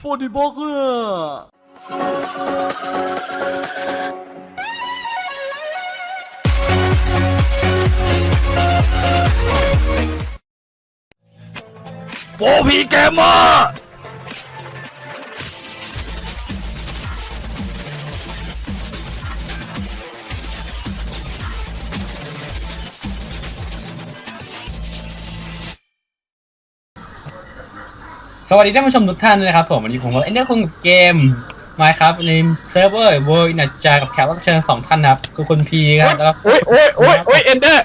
ฟอร์ดิบอกเกอร์โฟพีเกมเมอร์ สวัสดีท่านผู้ชมทุกท่านด้วยนะครับผมวันนี้ผมกับเอ็นเดอร์คงกับเกมมาครับในเซิร์ฟเวอร์เวิร์นัจจากับแขกรับเชิญสองท่านนะครับคือคุณพีครับแล้วก็โอ้ยโอ้ยโอ้ยโอ้ยเอนเดอร์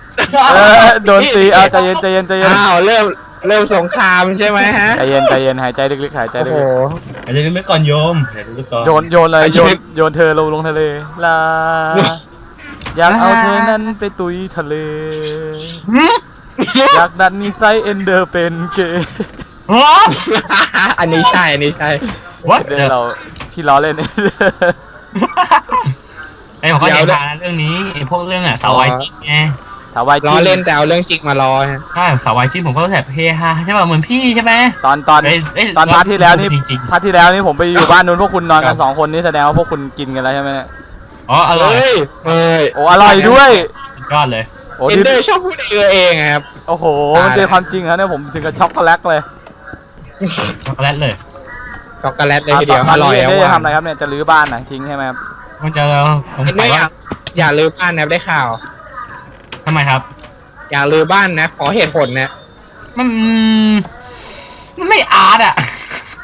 เออโดนตีเอาใจเย็นใจเย็นใจเย็นอ้าวเริ่มเริ่มสงครามใช่ไหมฮะใจเย็นใจเย็นหายใจลึกๆหายใจโอ้ลึโหกเดี๋ยวลึกๆก่อนโยมเดี๋ยวลึกๆก่อนๆโยนโยนเลยโยนโยนเธอลงลงทะเลลาอยากเอาเธอนั้นไปตุยทะเลอยากดันนิสัยเอนเดอร์เป็นเกย์ อันนี้ใช่ อันนี้ใช่วัดเดี๋ยวเราที่ล้อเล่น ไอ้ผมก็อยากมาเรื่องนี้ไอ้พวกเรื่องอะสาววายจิ้ไงถาวายล้อเล่นแต่เอาเรื่องจริงมาล้อฮะใช่สาววายจิ้ผมก็แบบเฮฮาใช่ป่ะเหมือนพี่ใช่ไหมตอนตอน เอ้ยเอ้ยตอนพาร์ทที่แล้วนี่จริงพาร์ทที่แล้วนี่ผมไปอยู่บ้านนู้นพวกคุณนอนกันสองคนนี่แสดงว่าพวกคุณกินกันแล้วใช่ไหมเนี่ยๆอ๋ออร่อยเฮ้ยเฮ้ยโอ้อร่อยด้วยสุดยอดเลย โอ้เอนที่เดอร์ชอบพูดเองเองอะครับ โอ้โหมันเป็นความจริงครับเนี่ยผมถึงกับช็อกโกแลตเลย ช็อกโกแลตเลย ช็อกโกแลตเลยทีเดียวตออนร่อยนี้อะเอนเดอร์ว่าทำอะไรครับเนี่ยจะรื้อบ้านนะทิ้งใช่ไหมครับมันจะสงเอนเดสัอยร์อว่า ยากอย่าลือบ้านนะได้ข่าว ทำไมครับ อย่าลือบ้านนะขอเหตุผลนะมันมันไม่อาร์ตอะ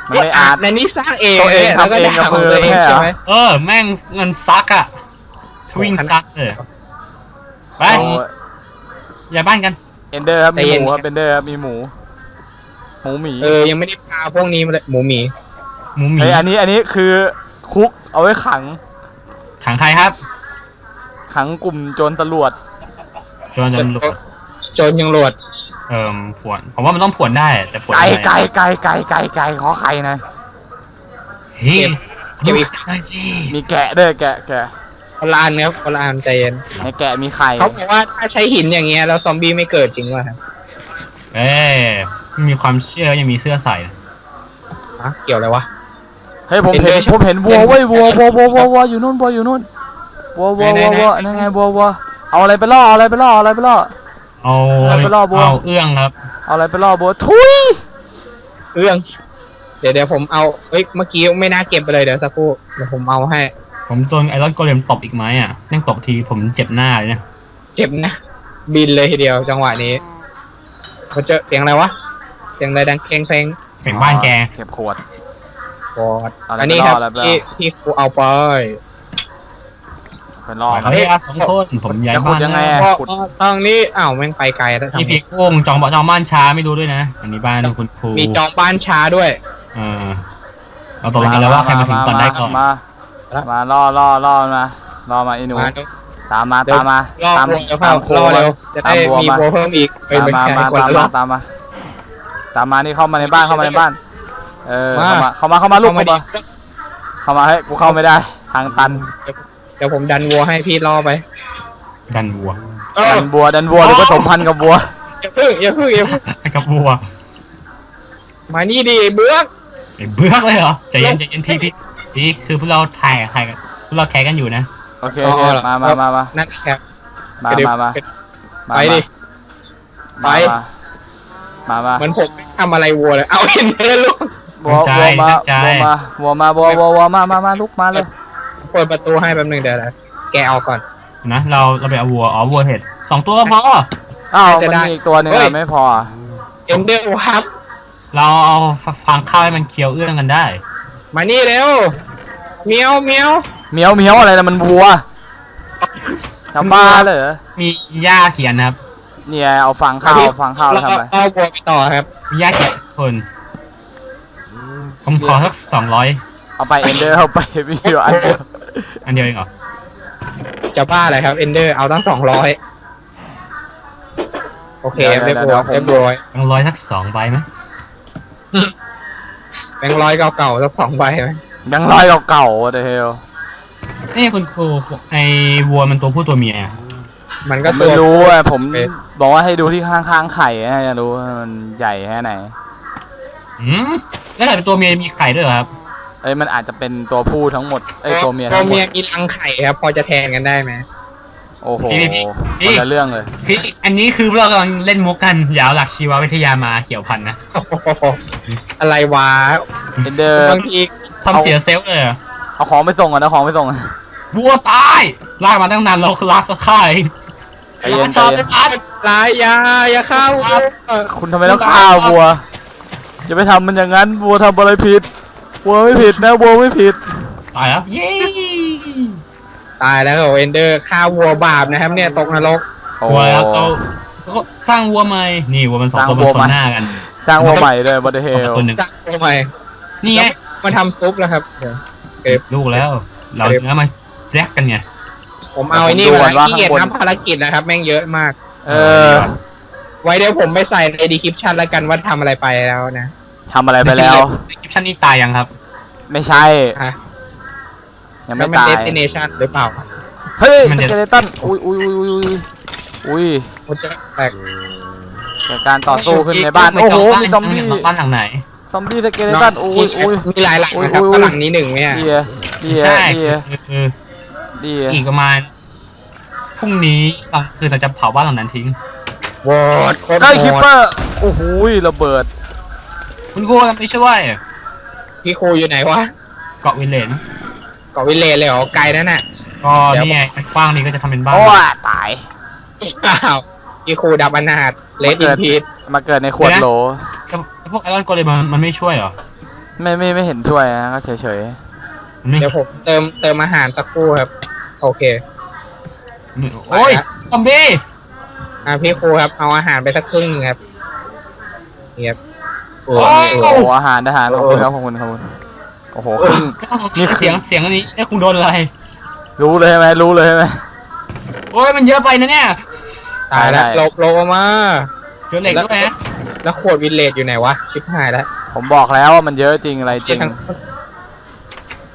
มันไม่อาร์ต ในนี้สร้างเองตัวเองนี่ยแล้วก็ทำเองด่ากับของมือตัวเองแค่เหรอใช่ไหม เออ แม่งมันซักอะ ทวิงซักเลยไปโอ้อย่าบ้านกัน เอนเดอร์ครับมีหมูครับเอนเดอร์ครับมีหมู หมูหมีเออยังไม่ได้พาพวกนี้มาเลยหมูหมีหมูหมีเฮ้ยอันนี้อันนี้คือคุกเอาไว้ขังขังใครครับขังกลุ่มโจรตำรวจโจรตำรวจโจรยังโหลดเอ่อผวนผมว่ามันต้องผวนได้ แต่ผวนไก่ยังงไก่ไก่ไก่ไก่ไก่ขอไข่นะเฮ้ยเก็บอีกหน่อยสิมีแกะด้วยแกะแกะคนละอันครับคนละอันใจเย็นในแกะมีไข่เขาบอกว่าถ้าใช้หินอย่างเงี้ยแล้วซอมบี้ไม่เกิดจริงว่ะครับเอ้ย มีความเชื่อยังมีเสื้อใส่ฮะเกี่ยวอะไรวะ เฮ้ยผมเห็น Ender ผมเห็นวัวเว้ยวัววัววัววัววัวอยู่นู่นวัวอยู่นู่นวัววัวไหนวัวไหน วัวนั่นไงวัววัวเอาอะไรไปล่อเอาอะไรไปล่อเอาอะไรไปล่อ เอาเอาไปล่อบัว เอาเอื้องครับ เอาอะไรไปล่อวัวทุยเรื่อง เดี๋ยวเดี๋ยวผมเอาเอ้ยเมื่อกี้ไม่น่าเก็บไปเลยเดี๋ยวสักครู่เดี๋ยวผมเอาให้ ผมโดนไอรอนโกเลมตบอีกไหมอะนั่งตบทีผมเจ็บหน้าเลยเนี่ยเจ็บนะ บินเลยทีเดียวจังหวะนี้มันเจอเสียงอะไรวะ เสียงอะไรดังเพลงเพลงเสียงบ้านแก เก็บขวด กอดเอาอะไรอันนี้ครับไปล่ออะไรไปล่อที่ที่ครูเอาไปไปล่อเขาเรียกสองคนผมย้ายจะขุบ้าดนยังไงแล้วอะพอพอตอนนี้อ้าวแม่งไปไกลแล้วนี่พี่กุ้งจองบอกจองบ้านช้าไม่รู้ด้วยนะ อันนี้บ้านคุณครูมีจองบ้านช้าด้วย เออเราตกลงกันแล้วว่าใครมาถึงก่อนได้ก่อน มามาล่อล่อล่อมาล่อมาไอ้หนู มาตามมาเดี๋ยวตามมาล่อตามวัวจะตาเข้ามโคล่อมาเร็ว จะได้ตามวัวมีมาวัวเพิ่มอีกเอ้ยตามไม่มาใช่มาคนตามละมาล่อตามมา ตามมานี่เข้ามาในบ้านเข้ามาในบ้าน เออมาเข้ามาเข้ามาเข้ามาลูกเข้ามาเข้าดิมาเข้ามาเฮ้ยกูเข้าไม่ได้ ทางตัน เดี๋ยวผมดันวัวให้พี่ล่อไปดันวัวเออดันบัวดันบัวหรือผสมพันธุ์กับบัวอย่าพึ่งอย่าพึ่งอย่าพึ่งกับวัว มานี่ดิเบื้องไอ้เบื้อกเลยเหรอใจเย็นใจเย็นพี่พี่พี่คือพวกเราถ่ายถ่ายกันพวกเราแคร์กันอยู่นะโอเคโอเคมามามามานั่นแคปมาเดี๋ยวมามามาไปดิไป มามามาเหมันผมไม่ทำอะไรวัวเลย เอาเห็นเลยลูกบัวบัวมาบัวมาบัวมาบัวบัวบัวมามามาลุกมาเลยเปิดประตูให้แป๊บนึงเดี๋ยวนะแกเอาก่อน นะเราเราไปเอาวัวอ๋อวัวเห็ดสองตัวก็พออ้าวจะมันได้มีอีกตัวหนึงเฮ้ย อะไม่พออะเอ็นเดอร์วับเราเอาฟังข้าวให้มันเคี้ยวเอื้องกันได้ มานี่เร็วเมียวเมียวเหมียวเหมียวอะไรนะมันวัวทำบ้าเลยเหรอมีหญ้าเขียนนะครับ เนี่ยเอาฟังข้าวฟังข้าวแล้วทำเอาไรเอาวัวไปต่อครับ มีหญ้าเขียนคน ผมขอสักสองร้อยเอาไปเอนเดอร์เอาไปมีอยู่อันเดียวอันเดียวเองเหรอ จะบ้าอะไรครับเอนเดอร์เอาตั้งสองร้อยโอเคเรียบร้อยเรียบร้อยต้องร้อยสักสองใบไหมแบงค์ร้อยเก่าๆสักสองใบไหมยังลอยเก่าๆเดเฮลนี่คุณครูไอ้วัวมันตัวผู้ตัวเมีย มันผก็มตัไม่ว รู้อะผมโอเคบอกว่าให้ดูที่ข้างๆไข่นะจะรู้ว่ามันใหญ่แค่ไหน อืมแล้วถ้าเป็นตัวเมียมีไข่ด้วยเหรอครับ เอ้ยมันอาจจะเป็นตัวผู้ทั้งหมดเอ้ยตัวเมียตัทั้วงหมเมียดมีรังไข่ครับ พอจะแทนกันได้ไหมโอ้โหพี่พี่คพี่นละเรื่องเลย พี่อันนี้คือเรากำลังเล่นมุกกันอย่าเอาหลักชีววิทยามาเขียวพันนะโอ้โหอะไรวะเอนเดอร์บางทีทำเสียเซลล์เลยเหรอเอาของไปส่งก่อนนะของไปส่งก่อนวัวตายลากมาตั้งนานเราลากก็ฆ่าเอง ใจเย็นชอบใจเย็นพัดร้ายอยาอย่าเข้าคุณทำไมต้องฆ่าวัวอย่าไปทำมันอย่างนั้นวัวทำอะไรผิดวัวไม่ผิดนะวัวไม่ผิด ตายแล้วเย้ตายแล้วโอเอนเดอร์ฆ่าวัวบาปนะครับเนี่ยตกนรกโอ้วัวแล้วเราแล้วก็สร้างวัวใหม่นี่วัวมันสองตัวสมัร้างนวัวชใหม่นหน้ากันสร้างวัวใหม่ด้วยบัตเทตัวลตัวหนึ่งสร้างวัวใหม่นี่ไงมาทำซุปแล้วครับเดี๋ยวลูกแล้ว เราเนื้อมาแยกกันไง ผมเอาไอ้นี่มาแล้วขี้เกียจทำภารกิจนะครับ แม่งเยอะมาก เออ ไว้เดี๋ยวผมไปใส่ในดีคริปชันแล้วกันว่าทำอะไรไปแล้วนะ ทำอะไรไปแล้วคลิปชั่นนี้ตายยังครับ ไม่ใช่ อะยังแล้วไม่มันตาย เดสติเนชันหรือเปล่าเฮ้ยมันสจะเกเลตันอุ้ยอุ้ยอุ้ยอุ้ยอุ้ยมันจะแตกเกิดการต่อสู้ขึ้นในบ้าน โอ้โห มีซอมบี้ บ้านหลังไหน ซอมบี้สเกเลตันอุ้ยอุ้ย มีหลายหลังนะครับอุ้ยอุ้ย ก็หลังนี้หนึ่งเนี่ยดีอะดีใช่อะดีอะคือ ดีอะอีกประมาณพรุ่งนี้กลางคืนเราจะเผาบ้านหลังนั้นทิ้งโวอดโคตรเฮ้ยโหคิปเปดอร์โอ้โหระเบิดคุณครูไม่ช่วยพี่ครูอยู่ไหนวะเกาะวิลเลนเกาะวิเลจเลยเหรอไกลนั่นน่ะ ก็นี่ไงกว้างนี้ก็จะทำเป็นบ้านโอ้ยตาย อ้าวพี่ครูดับอนาถเลดอินพีทมาเกิดในขวดโหลแต่พวกไอรอนโกเลมมันมันไม่ช่วยเหรอไม่ไม่ไม่เห็นช่วยนะก็เฉยเฉยมันไม่เดี๋ยวผมเติมเติมอาหารสักครู่ครับ โอเค โอ้ยซอมบี้อ่าพี่ครูครับ เอาอาหารไปสักครึ่งหนึงครับนี่ครับโอ้โอ้ๆโอ้โหอาหารอาหารขอบคุณครับขอบคุณขอบคุณโอ้โหครึ่งไม่ต้องสงสัยเสียงเสียงอันนี้ไอ้คุณโดนอะไร รู้เลยใช่ไหมรู้เลยใช่ไหมโอ้ยมันเยอะไปนะเนี่ยตายแล้วได้ลบลบออกมาเจอเหล็กด้วยนะแล้วขวดวินเลจอยู่ไหนวะชิบหายแล้ว ผมบอกแล้วว่ามันเยอะจริงอะไรจริง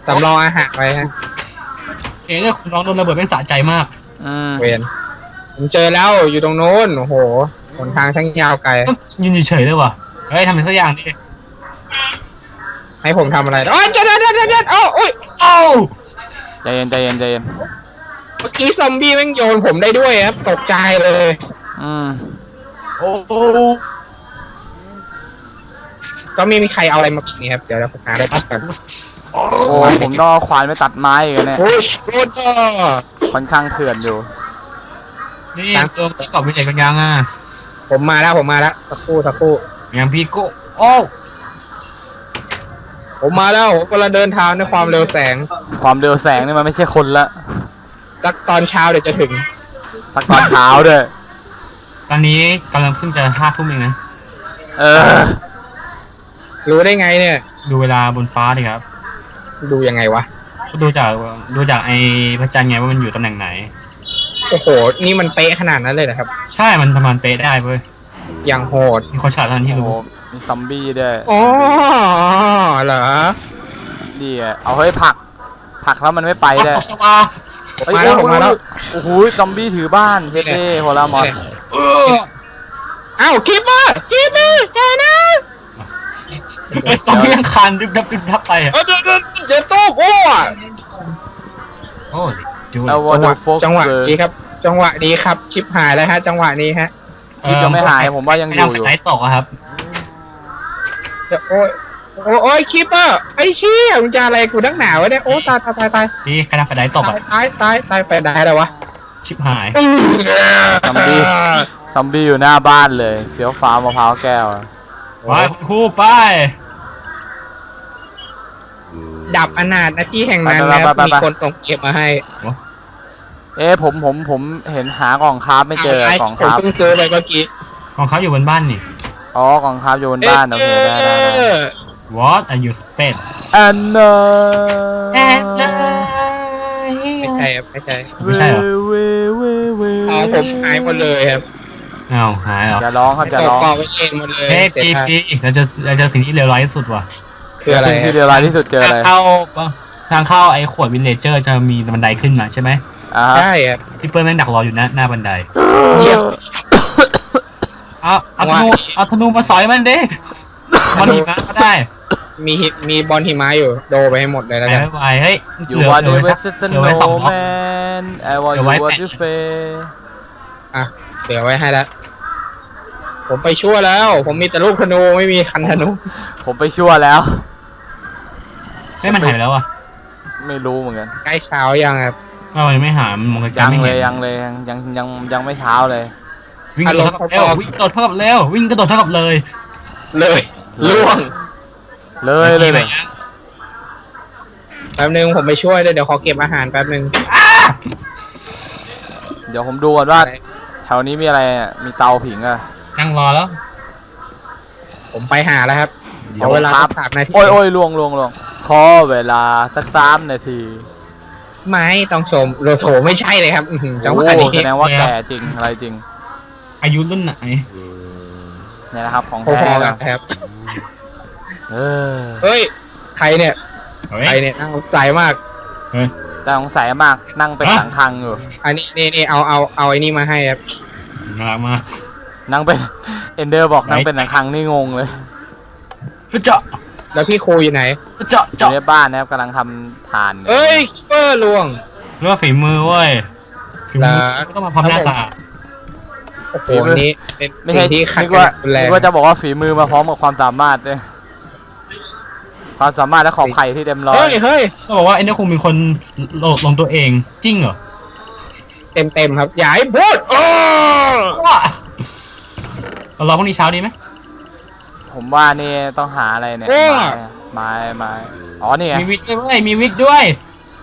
สำรองอาหารไว้ฮะ เสียงเนี่ยคุณน้องโดนระเบิดเป็นสะใจมากอืมเวนผมเจอแล้วอยู่ตรงโน้นโอ้โหหนทางช่างยาวไกลก็ยืนเฉยๆเลยว่ะเฮ้ยทำเป็นสักอย่างดิให้ผมทำอะไรอ๋อเด็ดเด็ดเด็ดเด็ดโอ้โอ้ยโอ้ใจเย็นใจเย็นใจเย็นเมื่อกี้ซอมบี้แม่งโยนผมได้ด้วยครับตกใจเลยอืมโอ้โหก็ไม่มีใครเอาอะไรมากินครับเดี๋ยวเราหาอะไรตัดกัน โอ้โอ้ผมต้องเอาควานไปตัดไม้อีกเนี่ย โอ้ยโรเจอร์ค่อนข้างเถื่อนอยู่ นี่เติมไปกรอบวิลเลนกันยังอะผมมาแล้วผมมาแล้วสักครู่สักครู่ ยังพี่โก้โอ้ผมมาแล้วผมกำลังเดินทางด้วยความเร็วแสงความเร็วแสงนี่มันไม่ใช่คนละสักตอนเช้าเดี๋ยวจะถึง สักตอนเช้าด้วยตอนนี้กำลังเพิ่งจะห้าทุ่มเองนะ เออ รู้ได้ไงเนี่ย ดูเวลาบนฟ้าดิครับ ดูยังไงวะ ก็ดูจากดูจากไอ้พระจันทร์ไงว่ามันอยู่ตำแหน่งไหน โอ้โห นี่มันเป๊ะขนาดนั้นเลยนะครับ ใช่มันประมาณเป๊ะได้เว้ยอย่างโหด มีคนฉลาดเท่านั้นที่โอ้โหรู้ มีซอมบี้ด้วยอ๋อเหรอดีอะเอาเฮ้ยผลักผลักแล้วมันไม่ไปปักได้ตกสวาเฮ้ยมาแล้วผมมาแล้ว โอ้โหซอมบี้ถือบ้านเท่ๆโหรามอน เออ อ้าวคิปเปอร์คิปเปอร์แกนะ ไอ้สองที่ยังคานดึบดับดึบดับไปอะเออเดี๋ยวเดี๋ยวเดี๋ยวตู้กูอะโอ้ยจูเอาวอจังหวะโฟกจังหวะเซอร์นี้ครับ จังหวะนี้ครับชิปหายแล้วฮะ จังหวะนี้ฮะคลิปยังไม่หายผมว่ายังอยู่อยู่ไหนตกอะครับ เดี๋ยวโอ้ยโอ้ยโอ้ยคิปเปอร์ไอ้เชี่ยมึงจะอะไรกูนักหนาวะเนี่ยโอ้ตายตายตายตายนี่คณะไฟไดตกตาอะยตายตายตายไปได้แล้ววะชิบหายซอมบี้ซอมบี้อยู่หน้าบ้านเลยเฟี้ยวฟ้าวมะพร้าวแก้วอะ ไปคุณครูไป ดับอนาถหน้าที่แห่งนั้นนะครับมีคนส่งเก็บมาให้เอ๊ะผมผมผมเห็นหากล่องคราฟไม่เจอไกล่องผคมราฟเพิ่งซื้อไปเมื่อกี้ของเขาอยู่บนบ้านนี่ อ๋อกล่องคราฟอยู่บนบ้านโอเคได้ได้ได้ What are you spend อันเนอไม่ใช่ครับไม่ใช่ ไม่ใช่เหรอเวเวเวอ๋อผมหายหมดเลยครับ อ้าวหายเหรออย่าร้องครับอย่าตกร้องกองไว้เองหมดเลยเฮ้ยเสียพีท่าพีเราจะเราจะสิ่งที่เลวร้ายที่สุดว่ะคืออะไรสิ่งคที่รับเลวร้ายที่สุดเจออะไรทางเข้าทางเข้าไอ้ขวดวินเลเจอร์จะมีบันไดขึ้นมาใช่ไหมอ่าฮะใช่ครับพี่เปิ้ลแม่งดักรออยู่หน้าหน้าบันไดเยี่ยมเอาเอาธนูว่าเอาธนูมาสอยมันดิมันหิมะก็ได้ มีหิมีบอลหิมะอยู่โดไปให้หมดเลยแล้วไปกันไม่ไหวเฮ้ย You เหลือ want เหลื the อไว้สัก Western เหลือไว้สองท็อป Snowman I want เดี๋ you ยวไว้ want แปะ to face อะ เดี๋ยวไว้ให้แล้ว ผมไปชั่วแล้ว ผมมีแต่ลูกธนูไม่มีคันธนู ผมไปชั่วแล้ว เฮ้ยมันหายไปแล้วอะไม่รู้เหมือนกันใกล้เช้ายังครับเรายังไม่หามันมองไกลยังๆไม่เลเห็นยยังเลยยังยังยังยังไม่เช้าเลย วิ่งกระโดดเท่ากับเร็ววิ่งกระโดดเท่ากับเร็ววิ่งกระโดดเท่ากับเลยเลยล่วงเลยเลยเลยแป๊บนึงผมไปช่วยด้วยเดี๋ยวขอเก็บอาหารแป๊บนึงเดี๋ยวผมดูก่อนว่า แถวนี้มีอะไรอะมีเตาผิงอะนั่งรอแล้ว ผมไปหาแล้วครับขเดี๋ยอวเวลาครับสักสามนาทีโอ้ยโอ้ยลวงลวงลวงขอเวลาสักสามนาทีไม่ต้องชมโรโถไม่ใช่เลยครับอื้อหือจังหวะโอ้นี้แสดงว่าแก่จริงอะไรจริงอายุรุ่นไหน เนี่ยนะครับของพอแท้ๆกันะนครับ เออ เฮ้ย ใครเนี่ย เฮ้ย ใครเนี่ยน่าสงสัยมาก แต่สงสัยมากนั่งเป็นฮะสังคังอยู่อันนี้นี่นี่เอาเอาเอาไอ้นี่มาให้ครับน่ารักมากนั่งเป็นเอนเดอร์บอกไหนนั่งเป็นสังคังนี่งงเลยเจาะแล้วพี่ครูอยู่ไหนเจาะอยู่เจาะในบ้านนะครับกำลังทำทานเอ้ยคิปเปอร์ลวง เรียกว่าฝีมือเว้ยฝีมือเหรอก็ต้องมาพร้อมหน้าตาโอ้โหอันนี้เป็นไม่ใช่สิ่งที่ขัดนึกกันว่ารุนแรนึงกว่าจะบอกว่าฝีมือมาพร้อมกับความสามารถเลย ความสามารถและขอบไข่ที่เต็มร้อยเฮ้ยเฮ้ยก็บอกว่าไอ้เนี่ยคงเป็นคนโหลดลงตัวเองจริงเหรอเต็มเต็มๆครับอย่าให้พูดโอ้ว้าเรารอพรุ่งนี้เช้าดีไหมผมว่านี่ต้องหาอะไรเนี่ยไม้ไม้ไม้อ๋อนี่ไงมีวิทย์ด้วยเว้ยมีวิทย์ด้วย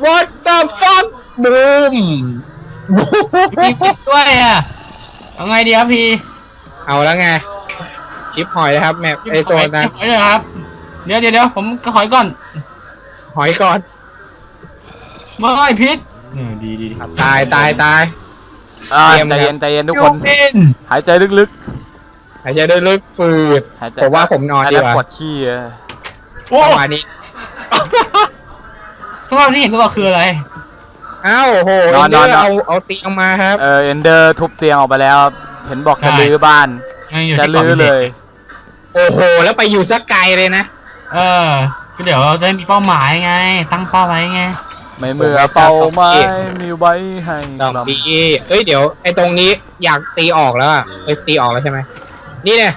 what the fuck บูมมีวิทย์ด้วยอะเอาไงดีครับพี่ เอาแล้วไงชิปหอยนะครับแมปไอตัวนั้นหอยเลยครับ เดี๋ยวเดี๋ยวเดี๋ยวผมก็หอยก่อนหอยก่อนไม่พิษเออดีดีดีตายตายตาย อ่าเตรียมใจเย็นใจเย็นทุกคนยูวินหายใจลึกหายใจด้วยลึกฟืด ๆ หายใจผมว่าผมนอนดีกว่า ปวดขี้อะโอ้ประมาณนี้สภาพที่เห็นหรือเปล่าคืออะไรอ้าวโหเอ็นเดอร์เอาเอาเตียงมาครับ เออเอนเดอร์ทุบเตียงออกไปแล้ว เห็นบอกจะลื้อบ้าน ยังอยู่จะที่เกาะลื้อวิเลทยโอ้โห แล้วไปอยู่สักไกลเลยนะ เออ ก็เดี๋ยวเราจะได้มีเป้าหมายไง ตั้งเป้าไว้ไง ไม่เมื่อเป่าไม้มีไว้ให้ดอกกลับดีเอ้ยเดี๋ยวไอ้ตรงนี้อยากตีออกแล้วอะเอ้ยตีออกแล้วใช่ไหมนี่เนี่ย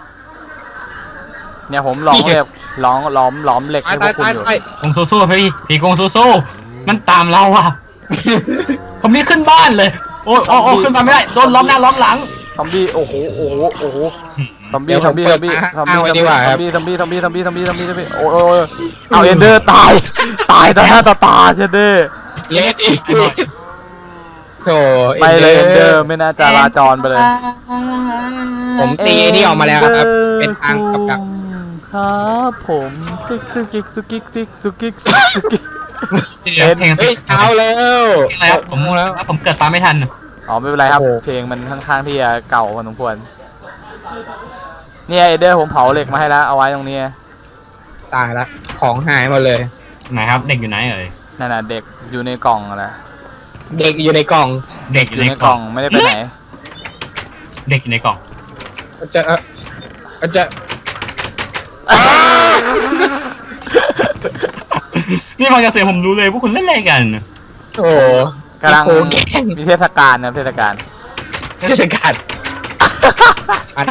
เนี่ยผมลองเรียกล้องล้อมล้อมเหล็กตายให้พตาวยกคุณตายอยู่ตายกงสู้ๆพี่พี่กงสู้ๆมันตามเราอะ ผมนี่ขึ้นบ้านเลย โอ้ยโอ้ยโอ้ยขึ้นมาไม่ได้โดนล้อมหน้าล้อมหลังซอมบี้โอ้โหโอ้โหโอ้โห ซอมเดี๋บี้ยวซผอมมบี้เปิซอดมบี้มาซอมเอาบี้ไว้ดีกว่าซคอรัมบบี้ซอมบี้ซอมบี้ซอมบี้ซอมบี้ซอมบี้ซอมบี้ซอมบี้โอ้ยโอ้ยโอ้ยเอาเอนเดอร์ตาย ตายต่อหน้าต่อตาเชนเด้เลดอีกโถไปเลยเอนเดอร์ไม่น่าจะลาจรไปเลย ผมตีไอ้นี่ออกมาแล้วครับ เป็นทางกับกับครับผมซิกซุกิกซุกิกซิกซุกิกซิกซุกิกเดี๋ยวเพลงเฮ้ยเช้าแล้วเพลงอะไรครับผมโงแล้วผมเกิดตามไม่ทันอ๋อไม่เป็นไรครับโอ้โหเพลงมันค่อนข้างที่จะเก่าพอสมควร เนี่ยเอนเดอร์ผมเผาเหล็กมาให้แล้วเอาไว้ตรงนี้ตายละของหายหมดเลย ไหนครับเด็กอยู่ไหนเอ่ยนั่นน่ะเด็กอยู่ในกล่องอะนะเด็กอยู่ในกล่องเด็กออยู่ยู่ในในกกล่ล่อองงไม่ได้ไปไหนเด็กอยู่ในกล่องก็จะเอ่อก็จะนี่ฟังจากเสียงผมรู้เลยพวกคุณเล่นอะไรกันโอ้โหกำลังโอ้โหแกล้งมีเทศกาลนะเทศกาลเทศกาล อัน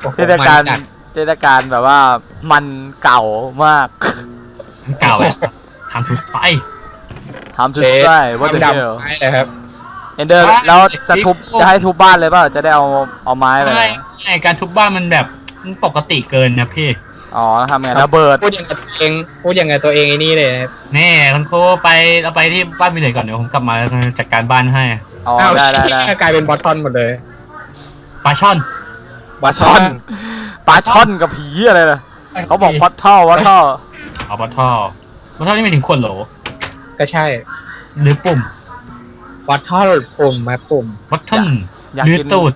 โอ้โหเทศกาลมันจัดเทศกาลแบบว่ามันเก่ามากมันเก่าอะทำทูสไตล์ ทำจุดใช่ว่าจะดำเดียวๆไปเลยครับเอนเดอร์แล้วจะทุบจะให้ทุบบ้านเลยเปล่าจะได้เอาเอาไม้ไปไม่ไม่การทุบบ้านมันแบบมันปกติเกินนะพี่ อ๋อแล้วทำไงระเบิดพูดอย่างกับตัวเองพูดอย่างกับตัวเองไอ้นี่เลยนะครับแน่คุณครูไปเราไปที่บ้านมิเลยก่อนเดี๋ยวผมกลับมาจัดการบ้านให้ อ๋ออ้าวได้ได้ได้เชี่ยกลายเป็นบอททอนหมดเลย ปลาช่อน ปลาช่อนปลาช่อนกับผีอะไรล่ะเขาบอกวัดท่อวัดท่อเอาปลาท่อปลาท่อนี่ไม่ถึงขวดโหล ก็ใช่หรือปุ่มบอททอนปุ่มมาปุ่มวัตเทิลอยากหรือกินตูด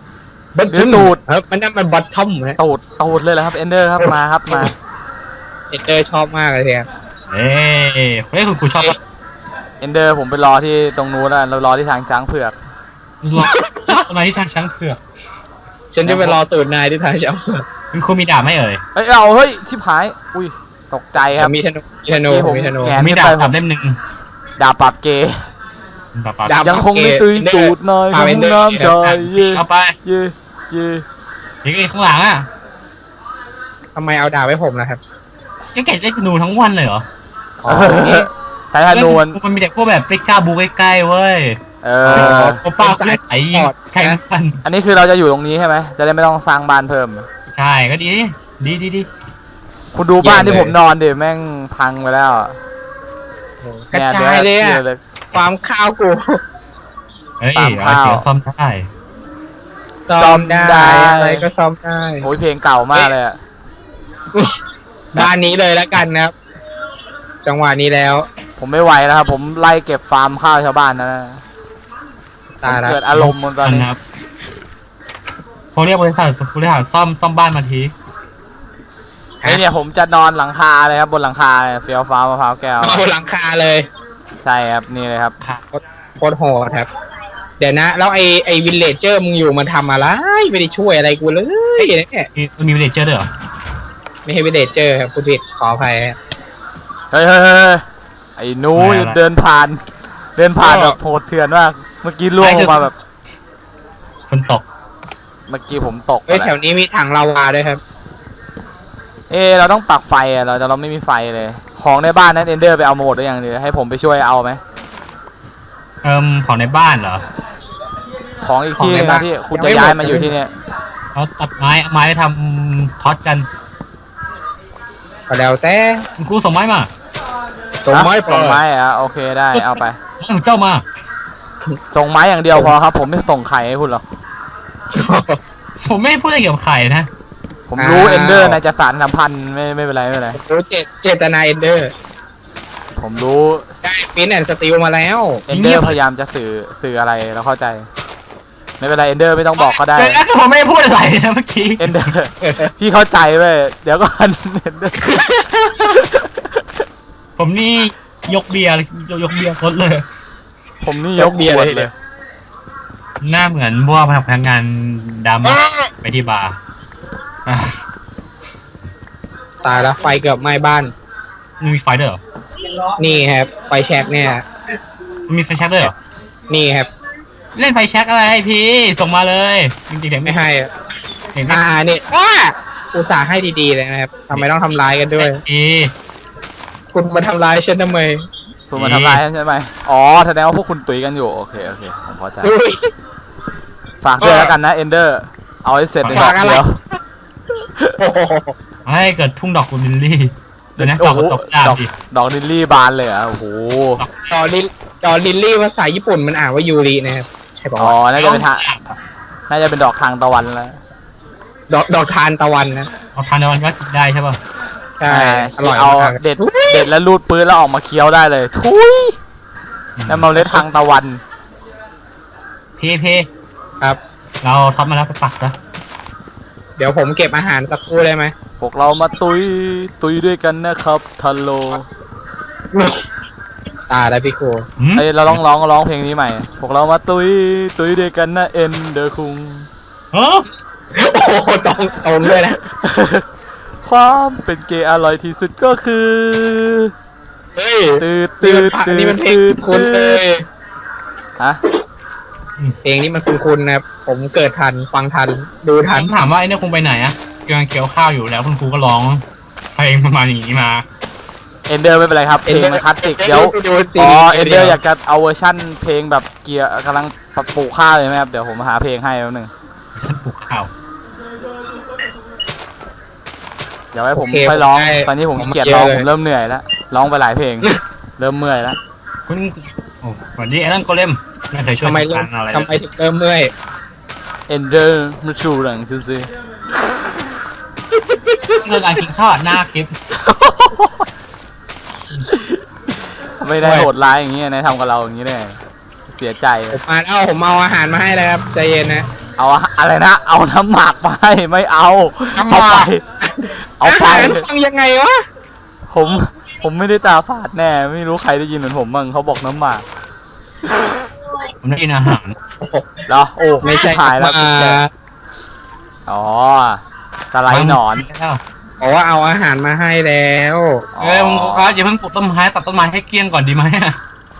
บอทหรือตูดเออมันนั่นมันบอททอมฮะตูดตูดเลยเหรอครับเอนเดอร์ครับมาครับมาเอเจอร์ชอบมากเลยเนี่ยเอ้ยเฮ้ยคุณครูชอบปะเอนเดอร์ผมไปรอที่ตรงนู้นแล้วเรารอที่ทางจ้างเผือก รอทำไมที่ทางช้างเผือกฉันจะไปรอตูดนายที่ทางเช้าผคุณครูมีดาบไหมเอ่ยเอ้ยเอาเฮ้ยชิบหาย อุ้ยตกใจครับมีธนูมีธนูเมื่อกี้ผมมีธนูแงนมีขึ้นดาไปบดาบเล่มหนึ่งดาบปราบเกย์ดาบปาดาบยังคงไม่ตุยตูดนายของน้ำชายเย่เอาไปเย่เย่เด็กข้างหลังอะทำไมเอาดาบไว้ผมนะครับแกแกะได้ธนูทั้งวันเลยเหรอ อ๋ออย่างงี้ใช้ธนูนมันมีแต่พวกแบบไม่กล้าบูใกล้ๆเว้ยเอซึ่งอโอป้าก็ใส่ยิงใครเหมือนกันอันนี้คือเราจะอยู่ตรงนี้ใช่ไหมจะได้ไม่ต้องสร้างบ้านเพิ่ม ใช่ก็ดี ดีดีดีคุณดูบ้านที่ผมนอนเดี๋ยวแม่งพังไปแล้วกระจายเลยอะเลยความข้าวกูเฮ้ยตามเอาข้าวเสียซ่อมได้ซ่อมได้อะไรก็ซ่อมได้โอ้ยเพลงเก่ามากเลยอะบ้านนี้เลยแล้วกันนะครับ จังหวะนี้แล้ว ผมไม่ไหวแล้วครับ ผมไล่เก็บฟาร์มข้าวชาวบ้านนะตายแล้วเกิดอารมณ์ตอนนี้ครับเขาเรียกบริษัทบริษัทซ่อมซ่อมบ้านมาทีไอเนี่ยผมจะนอนหลังคาเลยครับบนหลังคาเนี่ยเฟี้ยวฟ้าวมะพร้าวแก้วเอาบนหลังคาเลยใช่ครับนี่เลยครับโคตรโหดครับ เดี๋ยวนะ แล้วไอไอวิลเลจเจอร์มึงอยู่มาทำอะไร ไม่ได้ช่วยอะไรกูเลยเนี่ยมีมีวิลเลจเจอร์ด้วยเหรอไม่ใช่วิลเลจเจอร์ครับคุณผิดขออภัยครับเฮ้ยเฮ้ยเฮ้ย ไอ้หนูอย่าเดินผ่าน เดินผ่านแบบโหดเถื่อนมากเมื่อกี้ล่วงลงมาแบบคนตกเมื่อกี้ผมตกเฮ้ยไปแถแล้ววนี้มีถังลาวาด้วยครับ เอะเราต้องปักไฟอะเราจะเราไม่มีไฟเลย ของในบ้านนั้นเอนเดอร์ไปเอามาหมดหรือยังเดี๋ยวให้ผมไปช่วยเอาไหมเอิมของในบ้านเหรอของอีกที่หนึงของในบ้าอะนที่คุณยังจะไม่ย้ายหมดมาอยู่ที่เนี่ยเขาตัดไม้เอาไม้ไปทำท็อตกันก็แล้วแต่คุณครูส่งไม้มา ส่งไม้ฮะส่งไม้อะโอเคได้เอาไป ให้ของเจ้ามา ส่งไม้อย่างเดียวพอครับ ผมไม่ส่งไข่ให้คุณหรอกผมไม่ได้พูดอะไรเกี่ยวกับไข่นะ ผมรู้เอนเดอร์นายจะสารสัมพันธ์ไม่ไม่เป็นไรไม่เป็นไรรู้เจตเจตนาเอนเดอร์ ผมรู้ได้ฟินแอนสติลมาแล้ว เอนเดอร์พยายามจะสื่อสื่ออะไรเราเข้าใจ ไม่เป็นไรเอนเดอร์ไม่ต้องบอกก็ได้เดี๋ยวนะผมไม่ได้พูดอะไรนะเมื่อกี้ เอนเดอร์ พี่เข้าใจเว้ยเดี๋ยวก่อนเอนเดอร์ ผมนี่ยกเบียร์ยกเบียร์สดเลย ผมนี่ยกเบียร์เลยหน้าเหมือนพวกพนักงานดำไปที่บาร์อะตายแล้วไฟเกือบไหม้บ้าน มันมีไฟด้วยเหรอนี่ครับไฟแช็กเนี่ย มันมีไฟแช็กด้วยเหรอ นี่ครับเล่นไฟแช็กอะไรพี่ ส่งมาเลยจริงๆเด็กไม่ให้อะเห็นไหมอ่าเนี่ยว้าอุตส่าห์ให้ดีๆเลยนะครับทำไมต้องทำร้ายกันด้วย พี่ คุณมาทำร้ายฉันทำไมคุณมาทำลายใช่ไหมอ๋อแสดงว่าพวกคุณตุ๋ยกันอยู่โอเคโอเคผมพอใจอุ้ยฝากด้วยแล้วกันนะเอนเดอร์ เอาให้เสร็จในดอกฝากอะไรเดียวโอ้โหให้เกิดทุ่งดอกกุลิลลี่เดี๋ยวนะดโอ้อกโหตกดาบดอกดิดอกลิลลี่บานเลยเหรอะโอ้โหจอลิลจอลิลลี่ภาษาญี่ปุ่นมันอ่านว่ายูรินะครับใช่ป่าอ๋อน่าจะเป็นทางน่าจะเป็นดอกทางตะวันแล้ว ดอกดอกทานตะวันนะ เอาทานในวันก็กินได้ใช่ป่ะ ใช่อร่อยเอามากเด็ดเด็ดแล้วรูดปืนแล้วออกมาเคี้ยวได้เลยทุยแล้วเมาเล็ดทางตะวันพี่พี่ครับ เราท็อปมาแล้วไปปักซะเดี๋ยวผมเก็บอาหารสักครู่ได้ไหมพวกเรามาตุยตุยด้วยกันนะครับทันโลตายแล้วพี่ครูหืมเอ้ยเราต้องร้องร้องเพลงนี้ใหม่ พวกเรามาตุยตุยด้วยกันนะเอ็นเดอร์คุงเอ้อโอ้โหตรงตรงด้วยนะ ความเป็นเกย์อร่อยที่สุดก็คือเฮ้ยตืดนี่ตืมันดผ่านตืนี่ดมันเพลงตืดคุณเลยฮะเพลงนี้มันคุณคุณนะครับผมเกิดทันฟังทันดูทันผมถามว่าไอ้เนี่ยคงไปไหนอะกำลังเคี้ยวข้าวอยู่แล้วคุณครูก็ร้องเพลงประมาณอย่างนี้มาเอนเดอร์ไม่เป็นไรครับเพลงมันคลาสสิกเดี๋ยวไปดูซีอ๋อรีส์เอนเดอร์อยากจะเอาเวอร์ชั่นเพลงแบบเกียร์กำลังปรับปลูกข้าวเลยไหมครับเดี๋ยวผมหาเพลงให้แป๊บนึงฉันปลูกข้าว เดี๋ยวให้ผมโเคค่อยร้องได้ตอนนี้ผมขี้เกียจาร้องลผมเริ่มเหนื่อยแล้วร้องไปหลายเพลง เริ่มเมื่อยแล้วคุณโอ้สวัสดีไอ้นั่นโกเลมไม่เคยช่วยทำไมจัดเริ่กามรอะไรทำไมถึงเริ่มเมื่อยเอนเดอร์มาชูหลังซื้อคือการกินข้าวอัดหน้าคลิปๆไม่ได้โหดร้ายอย่างนี้นะทำกับเราอย่างนี้ได้เสียใจผมมาแล้วผมเอาอาหารมาให้แล้วครับใจเย็นนะ เอาอะไรนะ เอาน้ำหมากไปไม่เอาน้ำหเอามากไป เอาไปหารฟังยังไงวะผม ผมไม่ได้ตาฝาดแน่ ไม่รู้ใครได้ยินเหมือนผมบ้างเขาบอกน้ำหมากผมได้กินอาหารโอ้โหเหรอโอ้ไม่ใช่หายแล้วมากุญแจอ๋อสไลด์หนอนแล้วบอกว่าเอาอาหารมาให้แล้วเอ้ยมึงครับอย่าเพิ่งปลูกต้นไม้ตัดต้นไม้ให้เกลี้ยงก่อนดีไหมอะ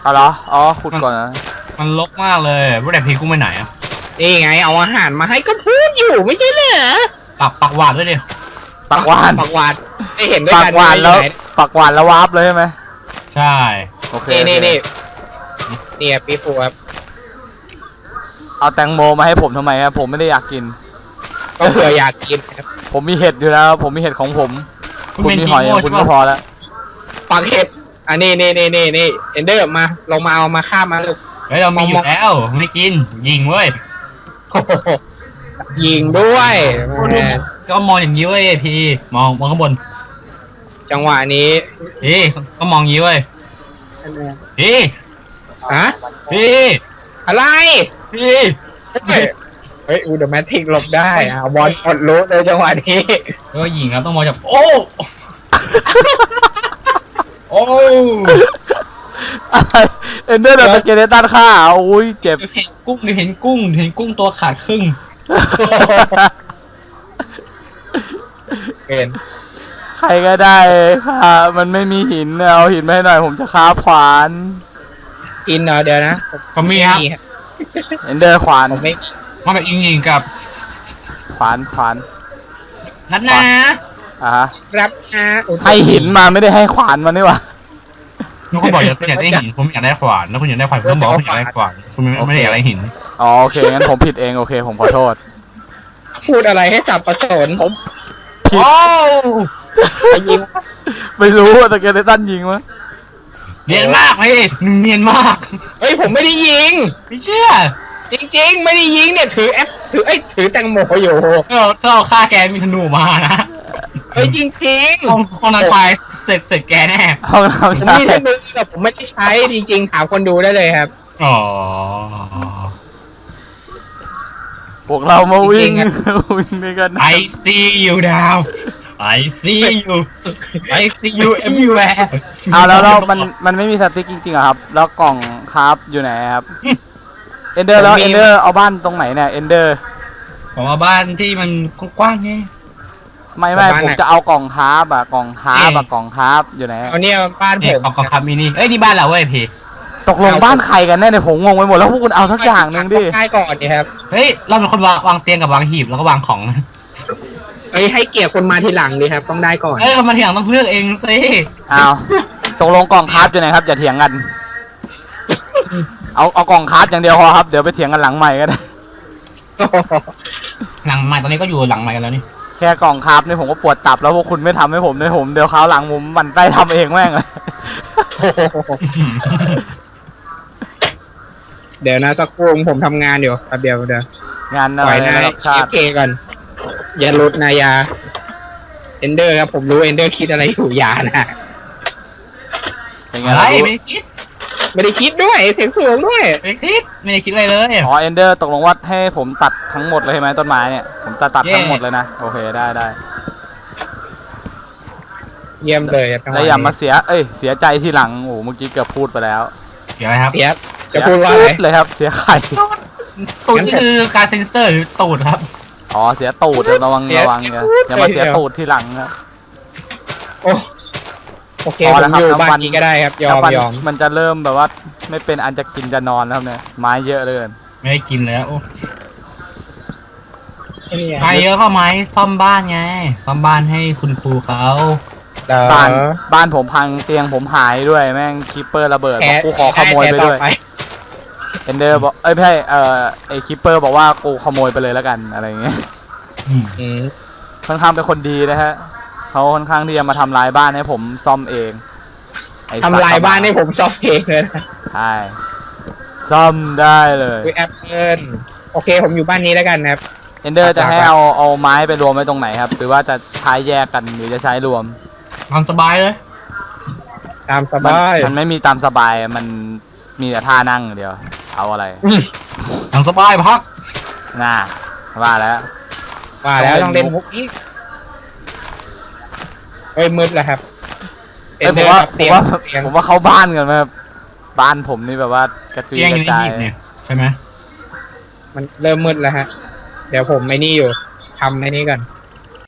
เอาเหรอ อ๋อขุดก่อนนะมันรกมากเลยว่าแต่พีกุ้งไปไหนอะนี่ไงเอาอาหารมาให้ก็พูดอยู่ไม่ใช่เหรอปักปักหวาดด้วยดิ ปักหวานปักหวานได้เห็นด้วยปักักนหวานแล้วไหปักหวานแล้ววาร์ปเลยใช่ไหมใช่ โอเคนี่นี่โอเคนี่เนี่ยปีฟูครับเอาแตงโมมาให้ผมทำไมครับผมไม่ได้อยากกิน ก็เผื่ออยากกินครับผมมีเห็ดอยู่แล้วผมมีเห็ดของผม คุณคุณเป็นมีจีหอยขโง่องคุใช่ณก็ปะพอแล้วปักเห็ดอันนี้นี่นี่นี่นี่เอนเดอร์มาลงมาเอามาฆ่ามาลูกเฮ้ยเรามีอยู่แล้ว ไม่กิน ยิงเว้ยโอ้โห ยิงด้วยแหมก็มองอย่างนี้เว้ยพีมองมองข้างบนจังหวะนี้พี่ก็มองอย่างนี้เว้ยพี่ฮะพี่อะไรพี่เฮ้ยเฮ้ยอูเดอร์แมทิกหลบได้เอาบอลกดรู้เลยจังหวะนี้แล้วก็ยิงครับต้องมองจากโอ้โอ้อะไรเอนเดอร์เดอะสเกเลตันฆ่าโอ้ยเจ็บเห็นกุ้งเห็นกุ้งเห็นกุ้งตัวขาดครึ่ง เป็นใครก็ได้ค่ะ มันไม่มีหินเอาหินมาให้หน่อยผมจะค้าบขวานอินเนาะเดี๋ยวนะก็มีครับไเอนเดอร์ขวานผมไม่มาแบบยิงยิงๆกับขวานขวานนัดนะอะฮะรับนะอุ๊ยให้หินมาไม่ได้ให้ขวานมานี่หว่า แล้วคุณบอกอยากอยากได้หินผมอยากได้ขวานแล้วคุณอยากได้ขวานคุณต้องบอกว่าคุณอยากได้ขวานคุณไม่ไม่ได้อยากได้หินอ๋อโอเคงั้นผมผิดเองโอเค ผมขอโทษ พูดอะไรให้จับประสนผมโอ้ไปยิงไม่รู้ว่าสเกเลตันยิงมั้ยเนียนมากพี่เนียนมากเฮ้ยผมไม่ได้ยิง ไม่เชื่อ จริงๆ ไม่ได้ยิงเนี่ยถือแอปถือไอ้ยถือแตงโมอยู่ถ้าเราถ้าเราฆ่าแกมีธนูมานะ เฮ้ยจริงๆห้องห้องนั้นไฟเสร็จเสร็จแกแน่ห้องน้ำผมใช่มีธนูแต่ผมไม่ได้ใช้จริงๆถามคนดูได้เลยครับ อ๋อพวกเรามาวิ่งจริงๆอะวิ่งด้วยกัน I see you now I see you I see you everywhere เอาแล้วเรา มัน มันไม่มีสติ๊กจริงๆเหรอครับ แล้วกล่องคราฟอยู่ไหนครับ เอนเดอร์แล้ว ผมมี เอนเดอร์เอาบ้านตรงไหนเนี่ย เอนเดอร์ ผมเอาบ้านที่มันกว้างๆไง ไม่ไม่บ้านผมไหน จะเอากล่องคราฟอะกล่องคราฟอะเอ๊ะกล่องคราฟอยู่ไหนเอาเนี่ยบ้านผเนี่ยมกองกองครับมินี่เอ้ยนี่บ้านเราเว้ยพี่ตกลงบ้านใครกันแน่เนี่ยผมงงไปหมดแล้วพวกคุณเอาสักอย่างหนึ่งดิใช่ก่อนดิครับเฮ้ยเราเป็นคนวางวางเตียงกับวางหีบแล้วก็วางของนะเฮ้ยให้เกียรติคนมาทีหลังดิครับ ต้องได้ก่อน เอ้ยคนมาทีหลังต้องเลือกเองสิเอาตกลงกล่องคราฟอยู่ไหนครับอย่าเถียงกัน เอาเอากล่องคราฟอย่างเดียวพอครับเดี๋ยวไปเถียงกันหลังใหม่ก็ได้ หลังใหม่ตอนนี้ก็อยู่หลังใหม่กันแล้วนี่ แค่กล่องคราฟนี่ผมก็ปวดตับแล้วพวกคุณไม่ทำให้ผมเนี่ยผมเดี๋ยวคราวหลังผมหมันได้ทำเองแม่งเลยเดี๋ยวนะสักครู่ผมทำงานอยู่แป๊บเดียวเดี๋ยวงานปอะไรล่อยในนายระดับชาเอติฟเคก่อน อย่าหลุดนายาเอนเดอร์ครับผมรู้เอนเดอร์คิดอะไรอยู่อย่านะเป็นไงอะไรล่ะไม่ได้คิด ไม่ได้คิดด้วยเสียงสูงด้วยไม่ได้คิดไม่ได้คิดอะไรเลย อ๋อเอนเดอร์ตกลงว่าให้ผมตัดทั้งหมดเลยใช่ไหมต้นไม้เนี่ยผมตัดตัดเย่ทั้งหมดเลยนะโอเคได้ได้เยี่ยมเลยจังหแล้ววะอย่ามานี้เสียเอ้ยเสียใจทีหลังโอ้โหเมื่อกี้เกือบพูดไปแล้วเดี๋ยวนะครับเสียบเสีจะยพูดว่าอะไรดเลยครับ เสียไข่ตูดนี่คือการเซ็นเซอร์หรือตูดครับอ๋อเสียตูดระวังระวังอย่าอย่ามาเสียตูดทีหลังครับโอ้ โอเคพผอแล้วมครับอยู่น้ำบ้ามันนนี้ก็ได้ครับยอแล้วมมันยอมมันจะเริ่มแบบว่าไม่เป็นอันจะกินจะนอนแล้วครับเนี่ยไม้เยอะเลยไม่ได้กินแล้วโอ้นี่ไม้เยอะก็ไม้ซ่อมบ้านไง ซ่อมบ้านให้คุณครูเขาเดี๋ยวบ้านบ้านผมพังเตียงผมหายด้วยแม่งคิปเปอร์ระเบิดแพ้บอกกูขอขโมยไปด้วยแพ้ต่อเอนเดอร์บอกเอ้ยไม่ใช่เอ่อไอคิปเปอร์บอกว่ากูขโมยไปเลยแล้วกันอะไรอย่างเงี้ยอืมอืมค่อนข้างเป็นคนดีนะฮะ เขาค่อนข้างที่จะมาทำลายบ้านให้ผมซ่อมเองไอ้สัตว์ทำลายบ้านให้ผมชอบเพลงเลยนะใช่ซ่อมได้เลยคุยแอปเปิลโอเคผมอยู่บ้านนี้แล้วกันนะครับ เอนเดอร์จะให้เอาเอาไม้ไปรวมไว้ตรงไหนครับ หรือว่าจะใช้แยกกันหรือจะใช้รวมทำสบายเลย ตามสมันบายมันไม่มีตามสบายมันมีแต่ท่านั่งอย่างเดียว เอาอะไรอืมทำสบายพักน่าว่าแล้ว ว่าแล้วต้ต้อองงเล่เล่นนมุกนี้ เอ้ยมืดแล้วครับเอ้ยผมว่าเตียงผมว่าเตียงผมว่าเขาบ้านกันไหมครับบ้านผมนี่แบบว่ากระจุยเตียงกอยู่ระในจาหียบเนี่ยใช่ไหมมันเริ่มมืดแล้วฮะ เดี๋ยวผมไอ้นี่อยู่ทำไอ้นี่ก่อน